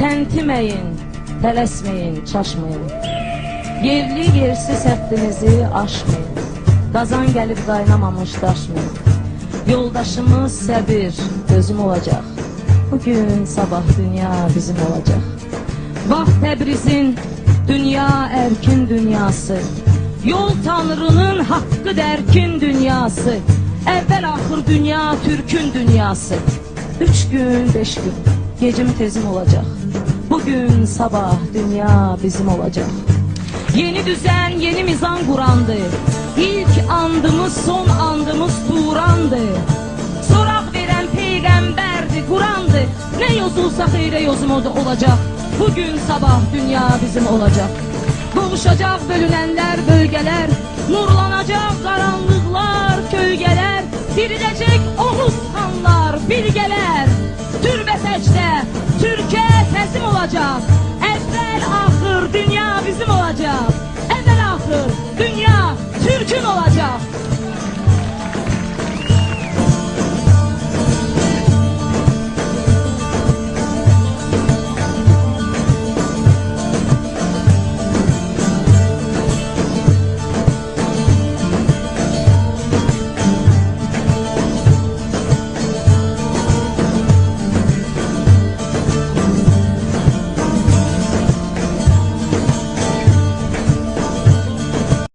Təntiməyin, tələsməyin, çaşmayın. Yerli yersiz həddinizi aşmayın. Qazan gəlib qaynamamış daşmayın. Yoldaşımız səbir, gözüm olacaq. Bugün sabah dünya bizim olacaq. Vaxt Təbrizin dünya erkin dünyası. Yol Tanrının hakkı derkin dünyası. Evvel ahır dünya Türk'ün dünyası. Üç gün, beş gün, gecim tezim olacak. Bugün sabah dünya bizim olacak. Yeni düzen, yeni mizan kurandı. İlk andımız, son andımız Turandı. Sorak veren peygamberdi, Kur'an'dı. Ne yazılsa hayre oldu- olacak. Bugün sabah dünya bizim olacak. Buluşacak bölünenler, bölgeler. Nurlanacak karanlıklar, kölgeler. Dirilecek omuz kanlar, bilgeler. Teslim olacak. Evvel ahır dünya.